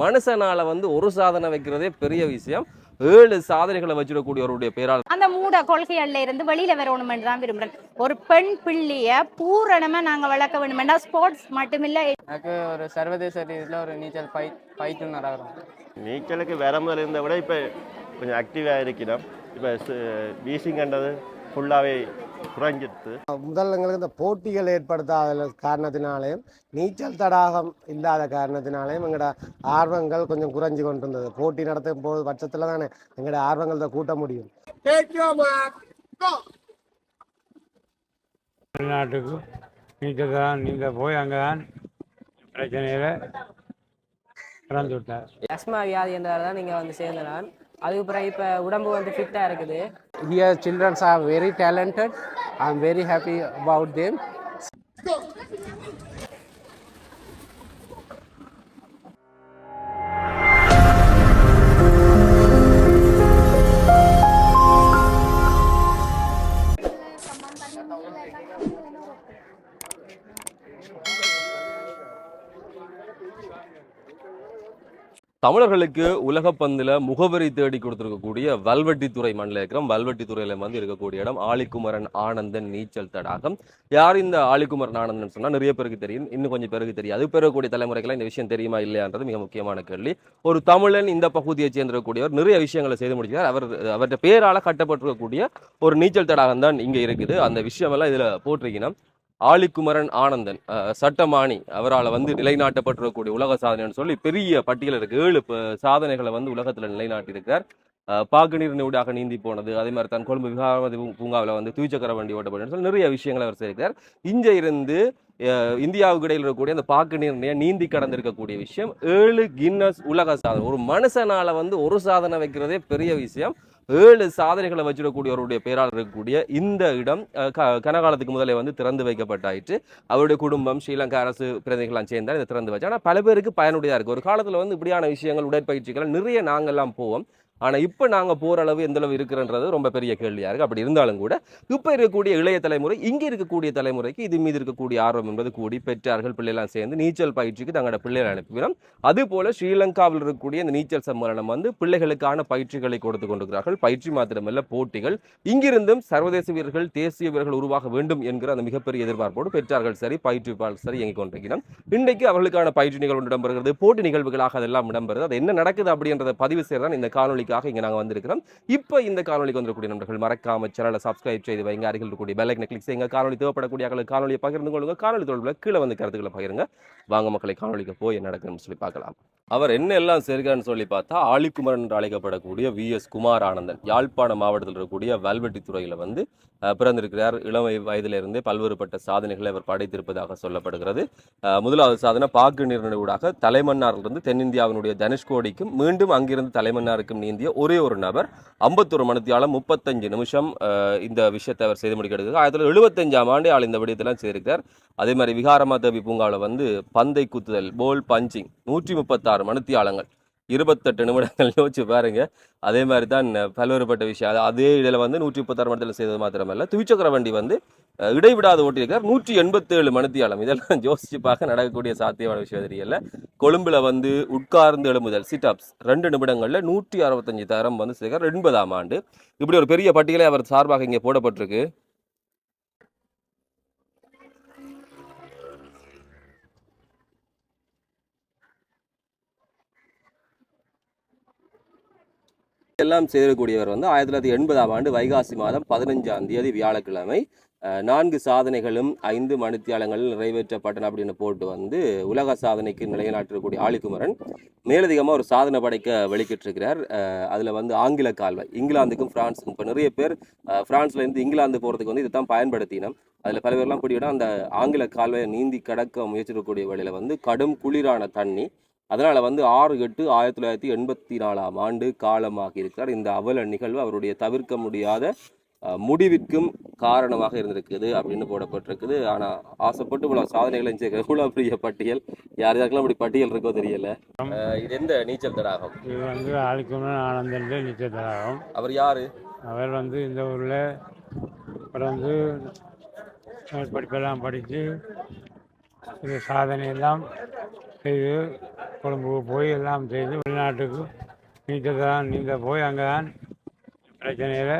மனுஷனால வந்து ஒரு சாதனை வைக்கிறதே பெரிய விஷயம். ஏழு சாதனைகளை வச்சிடக்கூடியவருடைய பேரால் அந்த மூட கொள்கைகள்ல இருந்து வெளியில வரணும்னு தான் விரும்புறேன். ஒரு பெண் பிள்ளைய பூரணமா நாங்க வளர்க்க வேணுமெண்டா ஸ்போர்ட்ஸ் மட்டுமில்ல. எனக்கு ஒரு சர்வதேச ரீதியில் ஒரு நீச்சல் பை பயிற்றுனர் ஆகிறோம் நீச்சலுக்கு வேற முதல்ல இருந்த விட இப்போ கொஞ்சம் ஆக்டிவாக இருக்கிறோம் இப்போ வீசிங்கன்றது ஃபுல்லாகவே குறைஞ்சிடுது முதல்ல எங்களுக்கு இந்த போட்டிகள் ஏற்படுத்தாத காரணத்தினாலேயும் நீச்சல் தடாகம் இல்லாத காரணத்தினாலேயும் எங்களோட ஆர்வங்கள் கொஞ்சம் குறைஞ்சு கொண்டு இருந்தது போட்டி நடத்தும் போது பட்சத்தில் தானே எங்களோட ஆர்வங்களை கூட்ட முடியும். வெளிநாட்டுக்கு நீச்சல் தான் நீங்கள் போய் அங்கே தான் பிரச்சனையில் இறந்து விட்டார். அஸ்மா வியாதி என்றால் தான் நீங்கள் வந்து சேர்ந்த நான் அதுக்கு பிறகு இப்போ உடம்பு வந்து ஃபிட்டாக இருக்குது. Here, children are very talented. I'm very happy about them. தமிழர்களுக்கு உலக உலகப்பந்துல முகவரி தேடி கொடுத்துருக்கக்கூடிய வல்வெட்டித்துறை மண்ணில் இருக்கிறோம் வல்வெட்டித்துறையில வந்து இருக்கக்கூடிய இடம் ஆலிக்குமரன் ஆனந்தன் நீச்சல் தடாகம். யார் இந்த ஆலிக்குமரன் ஆனந்தன் சொன்னா நிறைய பேருக்கு தெரியும். இன்னும் கொஞ்சம் பேருக்கு அது பெறக்கூடிய தலைமுறைக்கெல்லாம் இந்த விஷயம் தெரியுமா இல்லையான்றது மிக முக்கியமான கேள்வி. ஒரு தமிழன் இந்த பகுதியை சேர்ந்திருக்கக்கூடியவர் நிறைய விஷயங்களை செய்து முடிக்கிறார். அவர் அவருடைய பேரால கட்டப்பட்டிருக்கக்கூடிய ஒரு நீச்சல் தடாகம் தான் இங்க இருக்குது. அந்த விஷயமெல்லாம் இதுல போட்டிருக்கணும். ஆலிக்குமரன் ஆனந்தன் சட்டமானி அவரால் வந்து நிலைநாட்டப்பட்டிருக்கக்கூடிய உலக சாதனைன்னு சொல்லி பெரிய பட்டியல் இருக்கு. ஏழு சாதனைகளை வந்து உலகத்தில் நிலைநாட்டியிருக்கார். பாகுநீர் பாக்குநீர் நீந்தி போனது அதே மாதிரி தான் கொழும்பு விகாரமதி பூங்காவில் வந்து தூய்ச்சக்கர வண்டி ஓட்டப்பட்டு சொல்லி நிறைய விஷயங்களை அவர் செய்திருக்கார். இங்க இருந்து இந்தியாவுக்கு இடையில் இருக்கக்கூடிய அந்த பாக்கு நீர் நீந்தி கடந்திருக்கக்கூடிய விஷயம். ஏழு கின்னஸ் உலக சாதனை. ஒரு மனுஷனால் வந்து ஒரு சாதனை வைக்கிறதே பெரிய விஷயம். ஏழு சாதனைகளை வச்சிடக்கூடியவருடைய பேரால் இருக்கக்கூடிய இந்த இடம் க- கனகாலத்துக்கு முதலே வந்து திறந்து வைக்கப்பட்டாயிற்று. அவருடைய குடும்பம் ஸ்ரீலங்கா அரசு பிரதிநிதிகளாம் சேர்ந்தால் இதை திறந்து வச்சு ஆனால் பல பேருக்கு பயனுடையதாக இருக்குது ஒரு காலத்தில் வந்து இப்படியான விஷயங்கள் உடற்பயிற்சிகள் நிறைய நாங்கள்லாம் போவோம். ஆனால் இப்போ நாங்கள் போகிற அளவு எந்த அளவு இருக்குன்றது ரொம்ப பெரிய கேள்வியாக இருக்குது அப்படி இருந்தாலும் கூட இப்போ இருக்கக்கூடிய இளைய தலைமுறை இங்கே இருக்கக்கூடிய தலைமுறைக்கு இது மீது இருக்கக்கூடிய ஆர்வம் என்பது கூடி பெற்றார்கள். பிள்ளைலாம் சேர்ந்து நீச்சல் பயிற்சிக்கு தங்களோட பிள்ளைகளை அனுப்புகிறோம் அதுபோல ஸ்ரீலங்காவில் இருக்கக்கூடிய இந்த நீச்சல் சம்மேளனம் வந்து பிள்ளைகளுக்கான பயிற்சிகளை கொடுத்து கொண்டிருக்கிறார்கள். பயிற்சி மாத்திரமல்ல போட்டிகள். இங்கிருந்தும் சர்வதேச வீரர்கள் தேசிய வீரர்கள் உருவாக வேண்டும் என்கிற அந்த மிகப்பெரிய எதிர்பார்ப்போடு பெற்றார்கள். சரி பயிற்றுவிப்பாளர் சரி இயங்கிக் கொண்டிருக்கிறோம் இன்றைக்கு அவர்களுக்கான பயிற்சி நிகழ்வு இடம்பெறுகிறது போட்டி நிகழ்வுகளாக அதெல்லாம் இடம்பெறுது. அது என்ன நடக்குது அப்படின்றத பதிவு செய்யறதான் இந்த காணொலிக்காக இங்கே நாங்கள் வந்திருக்கிறோம். இப்போ இந்த காணொலிக்கு வந்திருக்கக்கூடிய நண்பர்கள் மறக்காம சேனலை சப்ஸ்கிரைப் செய்து வைங்க. அருகில் இருக்கக்கூடிய பெல் கிளிக் செய்யுங்க. காணொலி தேவைப்படக்கூடிய ஆட்களுக்கு காணொலியை பகிர்ந்து கொள்ளுங்க. காணொலி தொடர்பில் கீழே வந்து கருத்துக்களை பகிருங்க. வாங்க மக்களை காணொலிக்கு போய் என்ன நடக்குதுன்னு சொல்லி பார்க்கலாம். அவர் என்ன எல்லாம் செய்கிறான்னு சொல்லி பார்த்தா ஆலிக்குமரன் என்று அழைக்கப்படக்கூடிய வி எஸ் குமார் ஆனந்தன் யாழ்ப்பாண மாவட்டத்தில் இருக்கக்கூடிய வல்வெட்டி துறையில் வந்து பிறந்திருக்கிறார். இளம் வயதிலிருந்தே பல்வேறுபட்ட சாதனைகளை அவர் படைத்திருப்பதாக சொல்லப்படுகிறது. முதலாவது சாதனை பாக்கு நீர்நடுவூடாக தலைமன்னாரிலிருந்து தென்னிந்தியாவினுடைய தனுஷ்கோடிக்கும் மீண்டும் அங்கிருந்து தலைமன்னாருக்கும் நீந்திய ஒரே ஒரு நபர் ஐம்பத்தொரு மணத்தியால் முப்பத்தஞ்சு நிமிஷம் இந்த விஷயத்தை அவர் செய்து முடிக்கிறது ஆயிரத்தி தொள்ளாயிரத்தி எழுபத்தஞ்சாம் ஆண்டு ஆள் இந்த விடயத்தெல்லாம் செய்திருக்கார் அதே மாதிரி விகாரமாதேவி பூங்காவில் வந்து பந்தை குத்துதல் போல் பஞ்சிங் நூற்றி முப்பத்தாறு மணத்தியாலங்கள் இருபத்தெட்டு நிமிடங்கள் யோசிச்சு பாருங்க. அதே மாதிரி தான் பல்வேறுபட்ட விஷயம். அதே இதில் வந்து நூற்றி முப்பத்தாறு மணத்தில் செய்தது மாத்திரமல்ல. துவிச்சக்கர வண்டி வந்து இடைவிடாது ஓட்டியிருக்கார். நூற்றி எண்பத்தேழு மணித்தியாலம். இதெல்லாம் ஜோசிச்சு பார்க்க நடக்கக்கூடிய சாத்தியமான விஷயம் தெரியல கொழும்புல வந்து உட்கார்ந்து எழும்புதல் சிட்டப்ஸ் ரெண்டு நிமிடங்கள்ல நூற்றி அறுபத்தஞ்சு தரம் வந்து சேர்க்கார் எண்பதாம் ஆண்டு. இப்படி ஒரு பெரிய பட்டியலை அவர் சார்பாக இங்கே போடப்பட்டிருக்கு. எல்லாம் சேரக்கூடியவர் வந்து ஆயிரத்தி தொள்ளாயிரத்தி எண்பதாம் ஆண்டு வைகாசி மாதம் பதினஞ்சாம் தேதி வியாழக்கிழமை நான்கு சாதனைகளும் ஐந்து மணித்தியாலங்களில் நிறைவேற்றப்பட்டன அப்படின்னு போட்டு வந்து உலக சாதனைக்கு நிலைநாட்டக்கூடிய ஆளிக்குமரன் மேலதிகமாக ஒரு சாதனை படைக்க வெளிக்கிட்டிருக்கிறார். அதில் வந்து ஆங்கில கால்வாய் இங்கிலாந்துக்கும் ஃப்ரான்ஸுக்கும் இப்போ நிறைய பேர் ஃப்ரான்ஸ்லேருந்து பிரான்ஸ்ல இருந்து இங்கிலாந்து போகிறதுக்கு வந்து இதுதான் பயன்படுத்தினோம். அதில் பல பேர்லாம் பிடிவிட அந்த ஆங்கில கால்வாயை நீந்தி கடக்க முயற்சிக்கக்கூடிய வழியில் வந்து கடும் குளிரான தண்ணி அதனால் வந்து ஆறு எட்டு ஆயிரத்தி தொள்ளாயிரத்தி எண்பத்தி நாலாம் ஆண்டு காலமாக இருக்கிறார். இந்த அவல நிகழ்வு அவருடைய தவிர்க்க முடியாத முடிவிற்கும் காரணமாக இருந்திருக்குது அப்படின்னு போடப்பட்டிருக்குது. ஆனா ஆசைப்பட்டு இவ்வளவு சாதனைகளை செய்ய இவ்வளவு பெரிய பட்டியல்? யார் யாருக்கெல்லாம் இப்படி பட்டியல் இருக்கோ தெரியல. இது எந்த நீச்சல் தடாகம்? இது வந்து ஆளுக்குமரன் ஆனந்தன் நிச்சயதாகும் அவர் யாரு? அவர் வந்து இந்த ஊரில் பிறந்து படிப்பெல்லாம் படித்து இது சாதனையெல்லாம் செய்து கொழும்புக்கு போய் எல்லாம் செய்து வெளிநாட்டுக்கு நீச்சல் தான் நீந்த போய் அங்கே தான் பிரச்சனையில்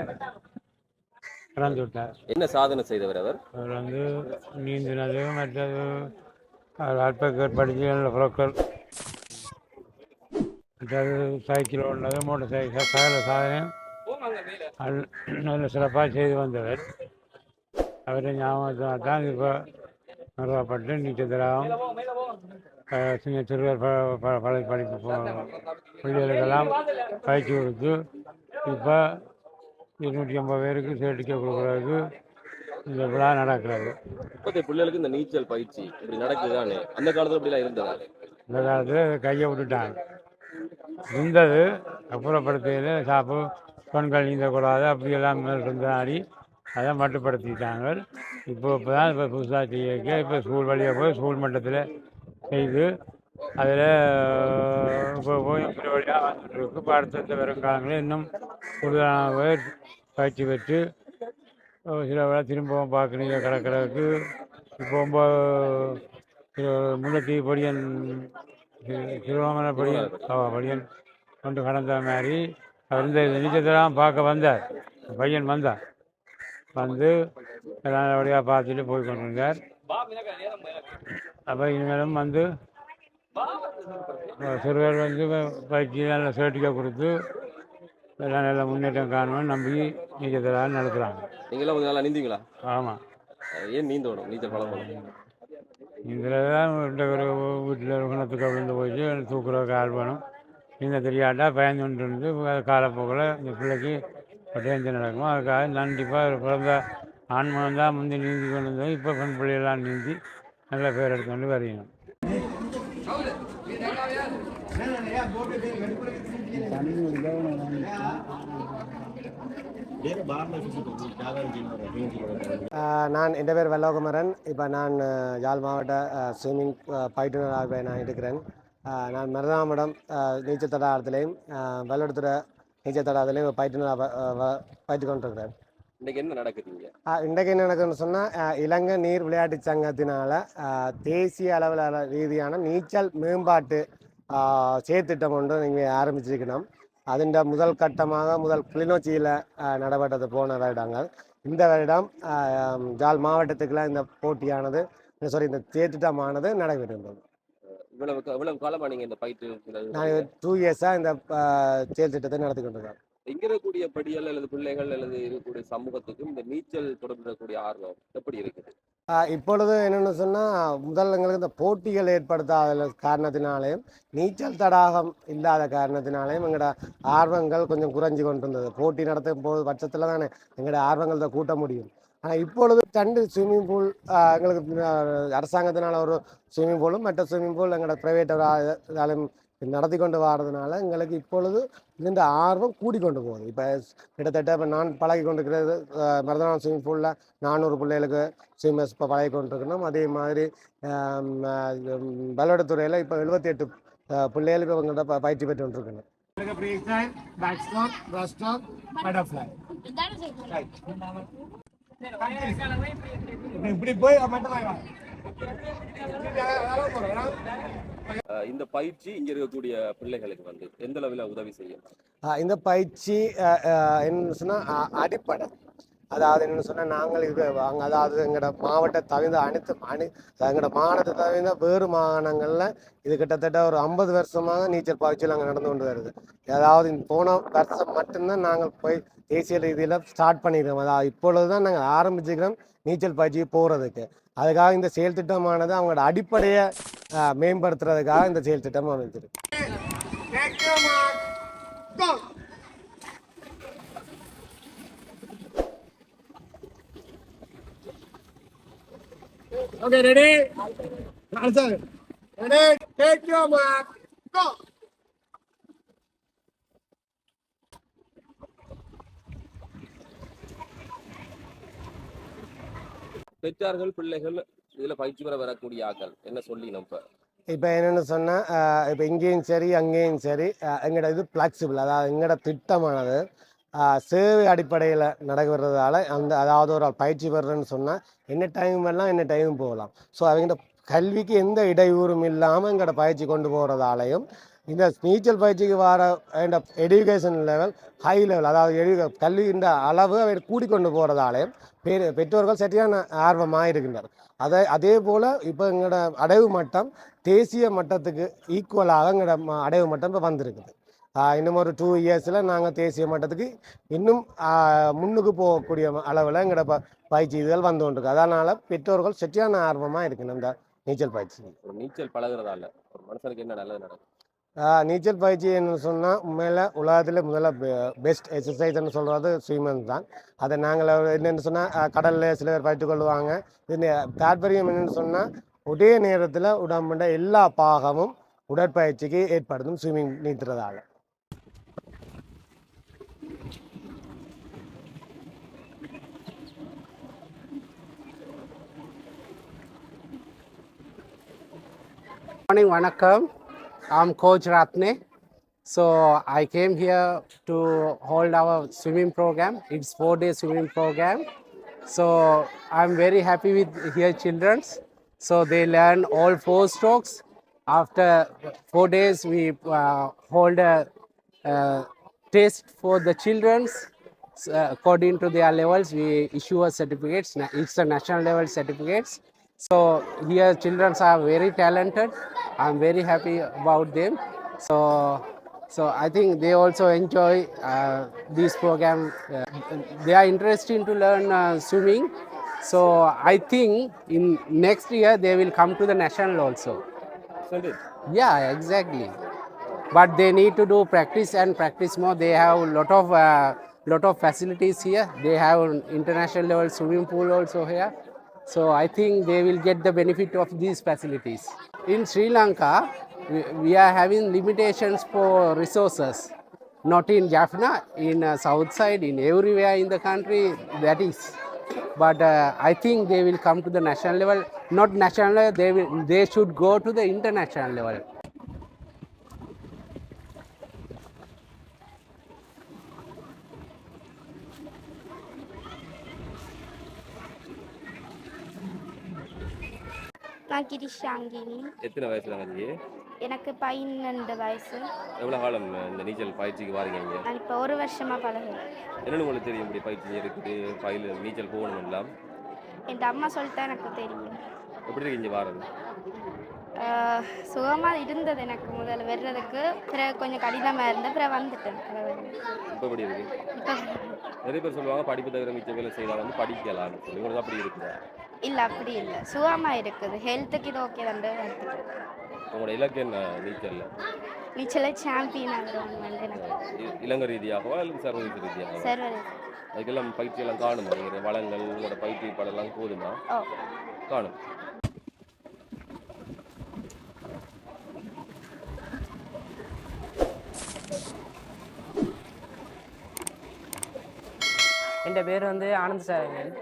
இறந்து விட்டார். என்ன சாதனை செய்தவர் அவர்? அவர் வந்து நீந்தினது மற்றது அல்பக்கர் படித்து நல்ல புரோக்கர் மற்றது சைக்கிள் ஓடினது மோட்டர் சைக்கிள் சகல சாதனையும் நல்ல சிறப்பாக செய்து வந்தவர். அவரை ஞாபகத்தான் தான் இப்போ நிறுவப்பட்டு நீச்சல் தராவும் சின்ன சிறுவர் பழைய படிப்பு பிள்ளைகளுக்கெல்லாம் பயிற்சி கொடுத்து இப்போ இருநூற்றி ஐம்பது பேருக்கு சர்டிஃபிகேட் கொடுக்குறதுக்கு இந்த விழா நடக்கிறது. இப்போதைய பிள்ளைகளுக்கு இந்த நீச்சல் பயிற்சி இப்படி நடக்குதானே அந்த காலத்துல இப்படிலாம் இருந்ததா? இந்த காலத்தில் கையை விட்டுட்டாங்க. இருந்தது. அப்புறப்படுத்தையில் சாப்பு பெண்கள் நீந்தக்கூடாது. அப்படியெல்லாம் இருந்தாடி அதை மட்டுப்படுத்திட்டாங்க. இப்போ இப்போ தான் இப்போ புதுசாக செய்ய இப்போ ஸ்கூல் வழியாக போய் ஸ்கூல் மட்டத்தில் செய்து அதில் இப்போ போய் வழியாக வந்துட்டு பாடத்தை இப்போ அடுத்தடுத்த இன்னும் கூடுதலான பேர் பயிற்சி பெற்று சில வேலை திரும்பவும் பார்க்கணும் கிடக்கிறதுக்கு இப்போ ரொம்ப திரு- முல்லைத்தீவு பொடியன் திருவாமலை பொடியன் பொடியன் கொண்டு கடந்த மாதிரி அவர் இந்த நீச்சத்தெல்லாம் பார்க்க வந்தார் பையன் வந்தார் வந்து நல்லபடியாக பார்த்துட்டு போய் கொண்டிருந்தார் அப்போ இனிமேலும் வந்து சிறுவர் வந்து பயிற்சி நல்ல சர்டிஃபிகேட் கொடுத்து எல்லாம் நல்ல முன்னேற்றம் காணும்னு நம்பி நீச்சத்தெல்லாம் நடத்துகிறாங்க நீங்களாம் கொஞ்சம் நல்லா நீந்தீங்களா ஆமாம் ஏன் நீந்தணும் நீச்சல் பழகணும் இதில் தான் வீட்டில் குணத்துக்கு விழுந்து போயிட்டு தூக்குறதுக்கு ஆள் வேணும். இந்த தெரியாட்டா பயந்து கொண்டு இருந்து காலப்போக்கில் இந்த பிள்ளைக்கு ஒரு டேஞ்சர் நடக்கும். அதுக்காக கண்டிப்பாக பிறந்த ஆண்மனம் தான் முந்தி நீந்தி கொண்டு இருந்தோம் இப்போ பெண் பிள்ளையெல்லாம் நீந்தி நல்ல பேர் எடுத்துக்கொண்டு வரையணும் நான் என் பேர் வெல்லோகுமரன். இப்போ நான் யாழ் மாவட்ட ஸ்விம்மிங் பயிற்றுனராக நான் இருக்கிறேன். நான் மருதாமடம் நீச்சல் தடாகத்திலையும் வெள்ளெடுத்துற நீச்சல் தடாகத்திலையும் பயிற்றுனராக பயிற்று கொண்டிருக்கிறேன். என்ன நடக்குதுங்க இன்றைக்கு என்ன நடக்குதுன்னு சொன்னால் இலங்கை நீர் விளையாட்டு சங்கத்தினால தேசிய அளவில் ரீதியான நீச்சல் மேம்பாட்டு செயற்திட்டம் ஒன்று நீங்கள் ஆரம்பிச்சிருக்கணும். அதிண்ட முதல் கட்டமாக முதல் கிளிநொச்சியில் நடைபெற்றது போன வருடங்கள். இந்த வருடம் ஆஹ், ஜாழ் மாவட்டத்துக்குலாம் இந்த போட்டியானது சாரி இந்த செயற்திட்டமானது நடைபெறுகின்றது இவ்வளவு இவ்வளவு காலமா நீங்க இந்த பயிற்று நான் டூ இயர்ஸாக இந்த ஆஹ், செயற்திட்டத்தை நடத்தி கொண்டிருக்கேன். இங்க இருக்கக்கூடிய படியல் அல்லது பிள்ளைகள் அல்லது இருக்கக்கூடிய சமூகத்துக்கும் இந்த நீச்சல் தொடர்புடைய ஆர்வம் எப்படி இருக்குது? ஆஹ் இப்பொழுது என்னென்னு சொன்னால் முதல் எங்களுக்கு இந்த போட்டிகள் ஏற்படுத்தாத காரணத்தினாலேயும் நீச்சல் தடாகம் இல்லாத காரணத்தினாலேயும் எங்களோட ஆர்வங்கள் கொஞ்சம் குறைஞ்சி கொண்டிருந்தது. போட்டி நடத்தும் போது பட்சத்தில் தானே எங்களோட ஆர்வங்கள் கூட்ட முடியும். ஆனால் இப்பொழுது ரெண்டு ஸ்விம்மிங் பூல் எங்களுக்கு அரசாங்கத்தினால ஒரு ஸ்விம்மிங் பூலும் மற்ற ஸ்விம்மிங் பூல் எங்களோட ப்ரைவேட் நடத்தி கொண்டு வர்றதுனால எங்களுக்கு இப்பொழுது இந்த ஆர்வம் கூடிக்கொண்டு போகுது இப்போ கிட்டத்தட்ட இப்போ நான் பழகி கொண்டிருக்கிறது மருதநாள் ஸ்விம்மிங் பூலில் நானூறு பிள்ளைகளுக்கு ஸ்விம்மர்ஸ் இப்போ பழகி கொண்டிருக்கணும் அதே மாதிரி பல்லடத்துறையில் இப்போ எழுபத்தி எட்டு பிள்ளைகளுக்கு அவங்கள்ட்ட ப- பயிற்சி பெற்று கொண்டிருக்கணும் இப்படி போய் அஹ் இந்த பயிற்சி இங்க இருக்கக்கூடிய பிள்ளைகளுக்கு வந்து எந்த அளவுல உதவி செய்யும்? ஆஹ் இந்த பயிற்சி ஆஹ் ஆஹ் என்னன்னு சொன்னால் அடிப்படை. அதாவது என்னன்னு சொன்னால் நாங்கள் இது அதாவது எங்களோட மாவட்ட தவிர்ந்த அனைத்து அணி எங்களோட மாநிலத்தை தவிர்ந்த வேறு மாகாணங்களில் இது கிட்டத்தட்ட ஒரு ஐம்பது வருஷமாக நீச்சல் பயிற்சியில் அங்கே நடந்து கொண்டு வருது. அதாவது போன வருஷம் மட்டும்தான் நாங்கள் போய் தேசிய ரீதியில் ஸ்டார்ட் பண்ணிக்கிறோம் அதாவது இப்பொழுது தான் நாங்கள் ஆரம்பிச்சுக்கிறோம் நீச்சல் பயிற்சி போகிறதுக்கு அதுக்காக இந்த செயல் திட்டமானது அவங்களோட அடிப்படையை ஆஹ் மேம்படுத்துறதுக்காக இந்த செயல் திட்டம் அமைச்சிருக்கு Okay, ready? Answer. Ready? Take your mark. Go. பெற்றார்கள் பிள்ளைகள் இதுல பயிற்சி பெற வரக்கூடிய ஆக்கள். என்ன சொல்லி நம்ம இப்போ? என்னென்னு சொன்னால் இப்போ இங்கேயும் சரி அங்கேயும் சரி எங்களோட இது ஃப்ளெக்சிபிள் அதாவது எங்களோட திட்டமானது சேவை அடிப்படையில் நடக்கிறதால அந்த அதாவது ஒரு ஆள் பயிற்சி பெறன்னு சொன்னால் என்ன டைம் வரலாம் என்ன டைம் போகலாம். ஸோ அவங்கள்ட்ட கல்விக்கு எந்த இடையூறும் இல்லாமல் எங்களோட பயிற்சி கொண்டு போகிறதாலையும் இந்த நீச்சல் பயிற்சிக்கு வர எடுகேஷன் லெவல் ஹை லெவல் அதாவது எடு கல்வின்ற அளவு அவை கூடிக்கொண்டு போகிறதாலையும் பெ பெற்றோர்கள் சரியான ஆர்வமாக இருக்கின்றனர் அதை அதே போல் இப்போ எங்களோட அடைவு மட்டம் தேசிய மட்டத்துக்கு ஈக்குவலாக எங்களோட அடைவு மட்டம் இப்போ வந்திருக்குது. இன்னும் ஒரு டூ இயர்ஸில் நாங்கள் தேசிய மட்டத்துக்கு இன்னும் முன்னுக்கு போகக்கூடிய அளவில் எங்களோட ப பயிற்சி இதுகள் வந்து கொண்டிருக்கு. அதனால் பெற்றோர்கள் சரியான ஆர்வமாக இருக்கணும் இந்த நீச்சல் பயிற்சி நீச்சல் பழகுறதால ஒரு மனுஷனுக்கு என்ன நல்லது நடக்கும்? நீச்சல் பயிற்சி என்று சொன்னால் உண்மையில் உலகத்தில் முதல்ல பெஸ்ட் எக்ஸசைஸ்ன்னு சொல்கிறது ஸ்விம்மிங் தான். அதை நாங்கள் என்னென்னு சொன்னால் கடலில் சில பேர் பயிற்சி கொள்வாங்க. இது தாற்பயம் என்னென்னு சொன்னால் ஒரே நேரத்தில் உடம்புட எல்லா பாகமும் உடற்பயிற்சிக்கு ஏற்படுத்தும் ஸ்விம்மிங் நீத்துறதால. மார்னிங் வணக்கம். I'm Coach Ratne. So I came here to hold our swimming program. It's four day swimming program. So I'm very happy with here childrens. So they learn all four strokes. After four days, we uh, hold a uh, test for the childrens. Uh, according to their levels, we issue a certificates. It's a national level certificates. So here children are very talented. I'm very happy about them. So so I think they also enjoy uh, this program. Uh, they are interested to learn uh, swimming. So I think in next year they will come to the national also. சரி Yeah, exactly. But they need to do practice and practice more. They have a lot of uh, lot of facilities here. They have an international level swimming pool also here. So I think they will get the benefit of these facilities. In Sri Lanka, we, are having limitations for resources. Not in Jaffna, in uh, south side, in everywhere in the country, that is. But uh, I think they will come to the national level. Not national level, they will. They should go to the international level. நான் கிரிஷாங்கினி எத்தனை வயசுல வந்து எனக்கு பன்னெண்டு வயசு. எவ்வளோ காலம் இந்த நீச்சல் பயிற்சிக்கு வாரீங்க இங்க நான் இப்போ ஒரு வருஷமா பழகுறேன். என்னன்னு உங்களுக்கு தெரியும் இப்படி பயிற்சி இருக்குது பயில் நீச்சல் போகணும் எல்லாம்? என் அம்மா சொல்லிட்டா எனக்கு தெரியும். எப்படி இருக்கு இங்கே வாரது? ஆஹ் சுகமா இருந்தது எனக்கு முதல்ல வர்றதுக்கு. பிறகு கொஞ்சம் கடினமாக இருந்தேன். பிறகு வந்துட்டேன். இப்போ எப்படி இருக்கு? நிறைய பேர் சொல்லுவாங்க படிப்பு தவிர மிச்ச வேலை செய்யலாம் வந்து படிக்கலாம்னு சொல்லி. உங்களுக்கு அப்படி இருக்குதா? இல்லை அப்படி இல்லை. சுகமா இருக்குது. ஹெல்த்துக்கு இது ஓகே தான் உங்களோட இலக்கு என்ன? நீச்சல்ல நீச்சல சாம்பியன் ஆகிறோம் வந்து எனக்கு. இலங்கை ரீதியாகவா இல்லை சர்வதேச ரீதியாகவா? சர்வர் அதுக்கெல்லாம் பயிற்சி எல்லாம் காணுமா நீங்கள் வளங்கள் உங்களோட பயிற்சி படம்லாம் போதுமா? காணும். என் பேர் வந்து ஆனந்த் சாரங்கன்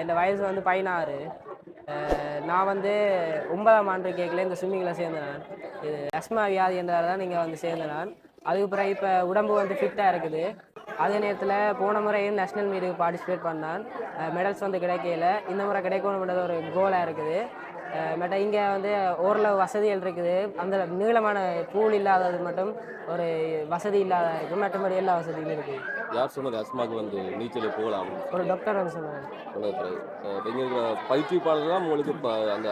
என் வயசு வந்து பதினாறு. நான் வந்து ஒன்பதாம் ஆண்டு கேட்கல இந்த ஸ்விம்மிங்கில் சேர்ந்தேன் நான். இது அஸ்மா வியாதி என்றால் தான் நீங்கள் வந்து சேர்ந்தேன் நான். அதுக்கு பிறகு இப்போ உடம்பு வந்து ஃபிட்டாக இருக்குது. அதே நேரத்தில் போன முறையும் நேஷ்னல் மீட்டுக்கு பார்ட்டிசிபேட் பண்ணான். மெடல்ஸ் வந்து கிடைக்கல. இந்த முறை கிடைக்கணுன்றது ஒரு கோலாக இருக்குது. பட் இங்கே வந்து ஓரளவு வசதிகள் இருக்குது. அந்த நீளமான பூல் இல்லாதது மட்டும் ஒரு வசதி இல்லாத இருக்குது மற்றபடி எல்லா வசதியும் இருக்குது. யார் சொன்னது அஸ்மாக்கு வந்து நீச்சல் போகலாம்? ஒரு டாக்டர் வந்து சொன்னாங்க இருக்கிற பயிற்றுவிப்பாளர் தான் உங்களுக்கு அந்த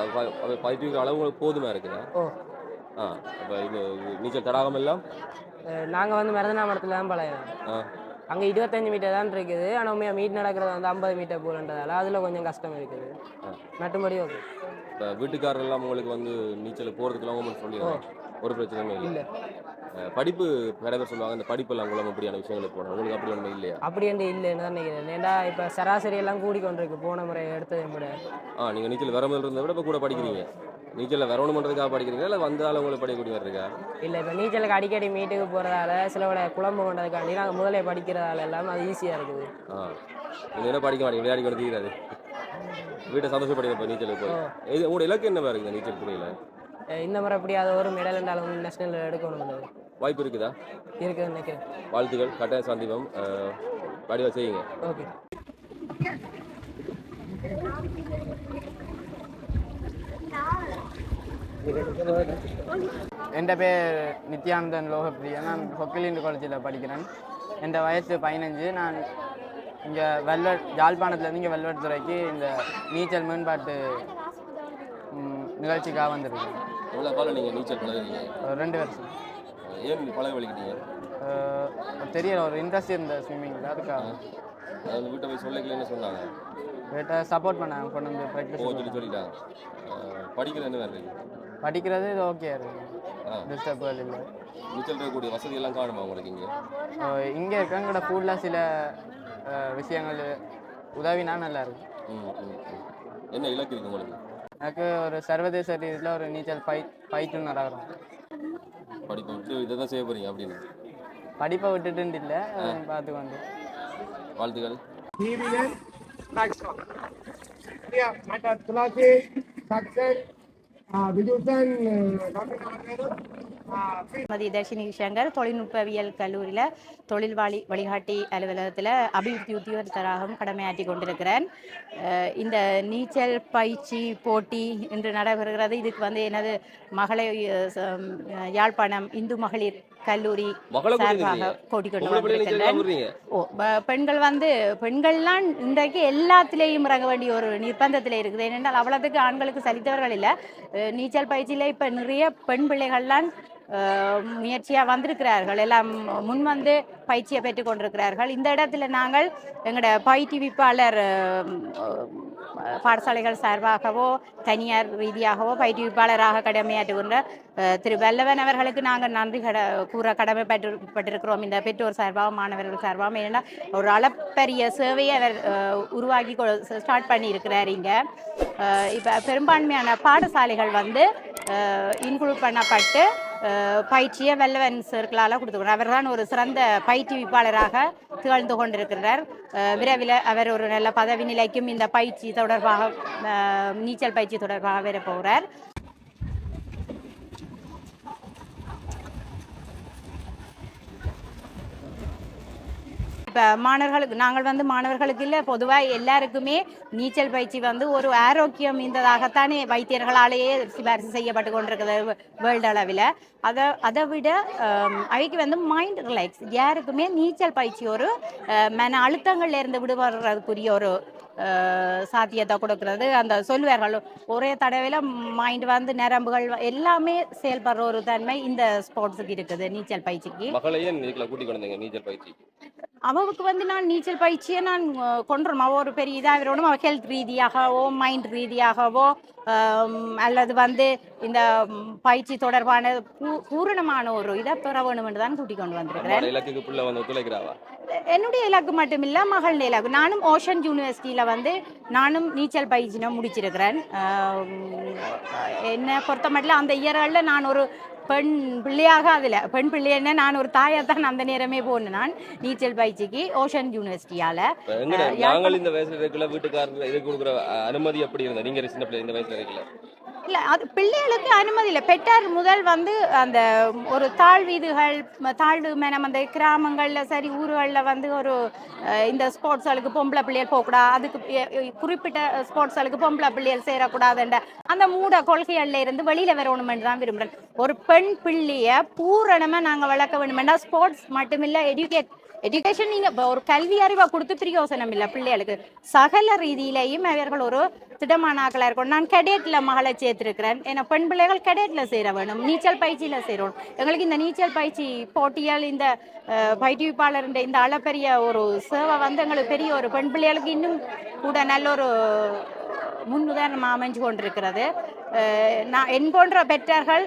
பயிற்றுவிக்கிற அளவு உங்களுக்கு போதுமா இருக்குதா ஓ. ஆ இப்போ நீச்சல் தடாகம் எல்லாம்? நாங்கள் வந்து மருதனாமரத்தில் தான் பழைய அங்கே இருபத்தஞ்சு மீட்டர் தான் இருக்குது. ஆனால் உண்மையாக மீட் நடக்கிறது வந்து ஐம்பது மீட்டர் போலன்றதால அதில் கொஞ்சம் கஷ்டம் இருக்குது. மற்றபடி ஓகே. இப்போ வீட்டுக்காரர் எல்லாம் உங்களுக்கு வந்து நீச்சல் போகிறதுக்கெல்லாம் சொல்லிடுறாங்க. ஒரு பிரச்சனையுமே இல்லை. படிப்பு நிறைய பேர் சொல்லுவாங்க இந்த படிப்பெல்லாம் உங்களுக்கு அப்படியான விஷயங்களுக்கு போகணும் உங்களுக்கு அப்படி ஒன்றும் இல்லையா? அப்படி என்று இல்லைன்னு தான் நினைக்கிறேன். ஏன்டா இப்போ சராசரி எல்லாம் கூடி கொண்டிருக்கு போன முறை எடுத்ததை விட ஆ நீங்கள் நீச்சல் வர முதல்ல இருந்த விட இப்போ கூட படிக்கிறீங்க. நீச்சலில் வரணுமன்றதுக்காக படிக்கிறீங்களா? இல்லை வந்தாலும் உங்களுக்கு படிக்கக்கூடிய இருக்கா? இல்லை இப்போ நீச்சலுக்கு அடிக்கடி மீட்டுக்கு போகிறதால சிலவோட குழம்பு பண்ணுறதுக்காண்டி நாங்கள் முதலே படிக்கிறதால எல்லாம் அது ஈஸியாக இருக்குது. ஆ என்ன படிக்க மாட்டீங்க? விளையாடி கொண்டு தீராது வீட்டை சந்தோஷப்படுங்க இப்போ நீச்சலுக்கு போய். இது உங்களோட இலக்கு என்ன இருக்குது நீச்சல் துறையில்? இந்த முறை எப்படியாவது ஒரு மெடல் இருந்தாலும் நேஷனல் எடுக்கணும் வாய்ப்பு இருக்குதா? இருக்குதுன்னு நினைக்கிறேன். வாழ்த்துக்கள் கட்டாய சந்தீபம் வடிவா செய்யுங்க. ஓகே என் பேர் நித்யானந்தன் லோகப்பிரியா நான் ஹொக்கிலிண்டு காலேஜில் படிக்கிறேன் என் வயசு பதினஞ்சு நான் இங்கே வெல்வெட் யாழ்ப்பாணத்துலேருந்து இங்கே வெல்வெட் துறைக்கு இந்த நீச்சல் மேம்பாட்டு நிகழ்ச்சிக்காக வந்திருக்கேன். எவ்வளோ காலம் நீங்கள் நீச்சல் பழகுறீங்க? ரெண்டு வருஷம். ஏன் பழக வலிக்கிட்டீங்க? தெரியல ஒரு இன்ட்ரெஸ்ட் இருந்த ஸ்விம்மிங்கில் அதுக்காக. அது வீட்டை போய் சொல்லிக்கலன்னு சொன்னாங்க. வீட்டை சப்போர்ட் பண்ணாங்க கொண்டு வந்து ப்ராக்டிஸ் சொல்லி சொல்லிட்டாங்க. படிக்கிறது என்ன வேறு படிக்கிறது இது ஓகே இருக்கு. டிஸ்டர்பல் இல்லை. நீச்சல் இருக்கக்கூடிய வசதி எல்லாம் காணுமா உங்களுக்கு இங்கே? இங்கே இருக்கங்கிற ஃபுல்லாக சில விஷயங்கள் உதவினா நல்லா ம். என்ன இலக்கு இருக்கு உங்களுக்கு? எனக்கு ஒரு சர்வதேச ரீதியில் ஒரு நீச்சல் பை பயிற்றுனர் ஆகிறோம் படிப்பை விட்டு இதை தான் செய்ய போறீங்க அப்படின்னு. படிப்பை விட்டுட்டு இல்லை பார்த்துக்கொண்டு வாழ்த்துக்கள். Dividend, maximum. Yeah, மதி தர்ஷினி சங்கர் தொழில்நுட்பவியல் கல்லூரியில் தொழில் வழி வழிகாட்டி அலுவலகத்தில் அபிவிருத்தி உத்தியோகத்தராகவும் கடமையாற்றி கொண்டிருக்கிறேன். இந்த நீச்சல் பயிற்சி போட்டி இன்று நடைபெறுகிறது. இதுக்கு வந்து எனது மகளை யாழ்ப்பாணம் இந்து மகளிர் கல்லூரி சார்பாக கொண்டு வந்திருக்கின்றேன். ஓ பெண்கள் வந்து பெண்கள்லாம் இன்றைக்கு எல்லாத்துலேயும் இறங்க வேண்டிய ஒரு நிர்பந்தத்தில் இருக்குது. ஏனென்றால் அவ்வளோத்துக்கு ஆண்களுக்கு சலித்தவர்கள் இல்லை. நீச்சல் பயிற்சியில் இப்போ நிறைய பெண் பிள்ளைகள்லாம் முயற்சியாக வந்திருக்கிறார்கள். எல்லாம் முன் வந்து பயிற்சியை பெற்றுக்கொண்டிருக்கிறார்கள். இந்த இடத்துல நாங்கள் எங்களோட பயிற்றுவிப்பாளர் பாடசாலைகள் சார்பாகவோ தனியார் ரீதியாகவோ பயிற்றுவிப்பாளராக கடமையாற்றுகின்ற கொண்ட திரு வல்லவன் அவர்களுக்கு நாங்கள் நன்றி கட கூற கடமைப்பட்டிருக்கிறோம் இந்த பெற்றோர் சார்பாகவும் மாணவர்கள் சார்பாகவும். ஏன்னா ஒரு அளப்பரிய சேவையை அவர் உருவாக்கி ஸ்டார்ட் பண்ணியிருக்கிறார் இங்கே. இப்போ பெரும்பான்மையான பாடசாலைகள் வந்து இன்க்ளூட் பண்ணப்பட்டு பயிற்சியை வெல்லவன் சர்க்கிளால் கொடுத்துக்கிறார் அவர் தான் ஒரு சிறந்த பயிற்றுவிப்பாளராக திகழ்ந்து கொண்டிருக்கிறார். விரைவில் அவர் ஒரு நல்ல பதவி நிலைக்கும் இந்த பயிற்சி தொடர்பாக நீச்சல் பயிற்சி தொடர்பாக வர போகிறார் இப்போ மாணவர்களுக்கு நாங்கள் வந்து மாணவர்களுக்கு இல்லை பொதுவாக எல்லாருக்குமே நீச்சல் பயிற்சி வந்து ஒரு ஆரோக்கியம் இந்ததாகத்தானே வைத்தியர்களாலேயே சிபாரிசு செய்யப்பட்டு கொண்டிருக்கிறது வேர்ல்டு அளவில். அதை அதை விட அவைக்கு வந்து மைண்ட் ரிலாக்ஸ் யாருக்குமே நீச்சல் பயிற்சி ஒரு மன அழுத்தங்கள்லேருந்து விடுபடுறதுக்குரிய ஒரு சாத்தியத்தை கொடுக்கிறது. அந்த சொல்லுவார்கள் ஒரே தடவையில் மைண்ட் வந்து நரம்புகள் எல்லாமே செயல்படுற ஒரு தன்மை இந்த ஸ்போர்ட்ஸுக்கு இருக்குது நீச்சல் பயிற்சிக்கு. கொண்டு நீச்சல் பயிற்சி அவளுக்கு வந்து நான் நீச்சல் பயிற்சியை நான் கொண்டுறோம் அவ ஒரு பெரிய இதாக விடணும். அவள் ஹெல்த் ரீதியாகவோ மைண்ட் ரீதியாகவோ அல்லது வந்து இந்த பயிற்சி தொடர்பான பூரணமான ஒரு இதை பெற வேணும் என்று தான் கூட்டிக் கொண்டு வந்திருக்கிறேன். என்னுடைய இலக்கு மட்டும் இல்லை மகள் இலக்கு. நானும் ஓஷன் யூனிவர்சிட்டியில் வந்து நானும் நீச்சல் பயிற்சினை முடிச்சிருக்கிறேன். என்னை பொறுத்த மட்டும் அந்த இயர்களில் நான் ஒரு பெண் பிள்ளையாக அதில். பெண் பிள்ளைன்னு நான் ஒரு தாயாக தான் அந்த நேரமே போனேன் நான் நீச்சல் பயிற்சிக்கு ஓஷன் யூனிவர்சிட்டியால். நாங்கள் இந்த வயசுல இருக்கல வீட்டுக்காரர் இது கொடுக்குற அனுமதி எப்படி இருந்தது? நீங்க சின்ன பிள்ளை இந்த வயசுல இருக்கல. இல்லை அது பிள்ளைகளுக்கு அனுமதி இல்லை. பெற்றார் முதல் வந்து அந்த ஒரு தாழ் வீதுகள் தாழ்வு மேனம் அந்த கிராமங்களில் சரி ஊர்களில் வந்து ஒரு இந்த இந்த ஸ்போர்ட்ஸ்களுக்கு பொம்பளை பிள்ளைகள் போகக்கூடாது அதுக்கு குறிப்பிட்ட ஸ்போர்ட்ஸ் குறிப்பிட்ட ஸ்போர்ட்ஸ்களுக்கு பொம்பளை பிள்ளைகள் சேரக்கூடாதுன்ற அந்த மூட கொள்கைகளில் இருந்து வெளியில் வரணுமென்று தான் விரும்புகிறேன் ஒரு பெண் பிள்ளையை பூரணமாக நாங்கள் வளர்க்க வேணுமெண்டா ஸ்போர்ட்ஸ் மட்டுமில்லை எஜுகேட் எஜுகேஷன் நீங்க ஒரு கல்வி அறிவை கொடுத்து பிரயோசனம் இல்லை பிள்ளைகளுக்கு சகல ரீதியிலையும் அவர்கள் ஒரு திடமானாக்களா இருக்கும் நான் கெடேட்ல மகளை சேர்த்திருக்கிறேன் ஏன்னா பெண் பிள்ளைகள் கெடேட்ல சேர வேணும் நீச்சல் பயிற்சியில சேரணும் எங்களுக்கு இந்த நீச்சல் பயிற்சி போட்டியால் இந்த பயிற்றுவிப்பாளர் இந்த அளப்பெரிய ஒரு சேவை வந்து எங்களுக்கு பெரிய ஒரு பெண் பிள்ளைகளுக்கு இன்னும் கூட நல்ல ஒரு முன்னுதாரணமாக அமைஞ்சு கொண்டிருக்கிறது நான் என் போன்ற பெற்றார்கள்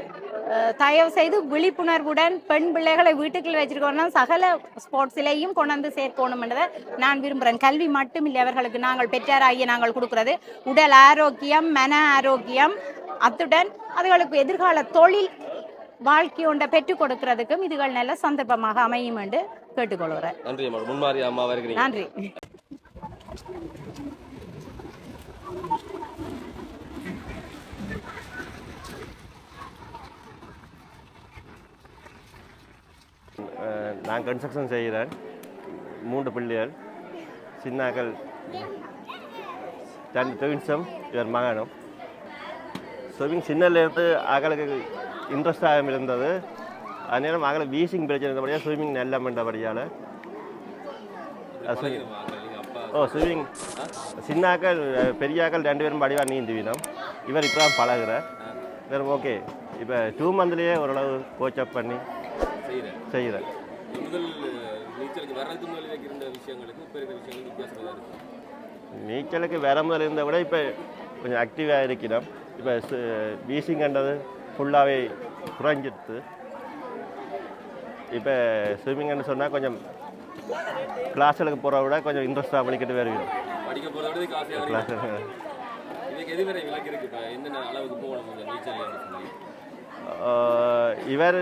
தயவு செய்து விழிப்புணர்வுடன் பெண் பிள்ளைகளை வீட்டுக்குள் வச்சிருக்கோம்னா சகல ஸ்போர்ட்ஸிலையும் கொண்டு வந்து சேர்க்கணும் என்றதை நான் விரும்புகிறேன் கல்வி மட்டும் இல்லை அவர்களுக்கு நாங்கள் பெற்றாராகிய நாங்கள் கொடுக்கிறது. உடல் ஆரோக்கியம் மன ஆரோக்கியம் அத்துடன் அதுகளுக்கு எதிர்கால தொழில் வாழ்க்கை ஒன்றை பெற்றுக் கொடுக்கறதுக்கும் இதுகள் நல்ல சந்தர்ப்பமாக அமையும் என்று கேட்டுக்கொள்கிறேன். நன்றி முன்மாறி நன்றி. நான் கன்ஸ்ட்ரக்ஷன் செய்கிறேன் மூன்று பிள்ளைகள் சின்னாக்கள் ரெண்டு ட்வின்ஸும் இவர் மகனும். ஸ்விம்மிங் சின்னலேருந்து அகலுக்கு இன்ட்ரெஸ்டாக இருந்தது. அந்நேரம் அகல வீசிங் பிரச்சனை இருந்தபடியாக ஸ்விம்மிங் நல்ல பண்ணுறபடியால் ஓ ஸ்விம்மிங் சின்னாக்கள் பெரியாக்கள் ரெண்டு பேரும் படிவாக நீந்தி வீணம் இவர் இப்போ தான் பழகுறார் இவர் ஓகே இப்போ டூ மந்த்லேயே ஓரளவு கோச்சப் பண்ணி செய்கிறேன் நீச்சலுக்கு வர்றதுக்கு முதல் இருந்த விட இப்போ கொஞ்சம் ஆக்டிவாக இருக்கிறோம். இப்போ வீசிங்கன்றது ஃபுல்லாகவே குறைஞ்சிடுது இப்போ ஸ்விம்மிங்னு சொன்னால் கொஞ்சம் கிளாஸுக்கு போகிறத விட கொஞ்சம் இன்ட்ரெஸ்டாக பண்ணிக்கிட்டு காசு கிளாஸ் வரை இவர்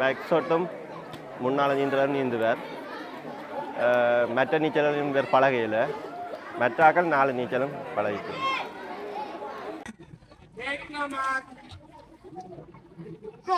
பேக் ஷாட்டும் முன்னால் நீந்தவர் நீந்துவார் அஹ், மற்ற நீச்சலும் இவர் பலகையில் மற்ற நாலு நீச்சலும் பழகிட்டு Go.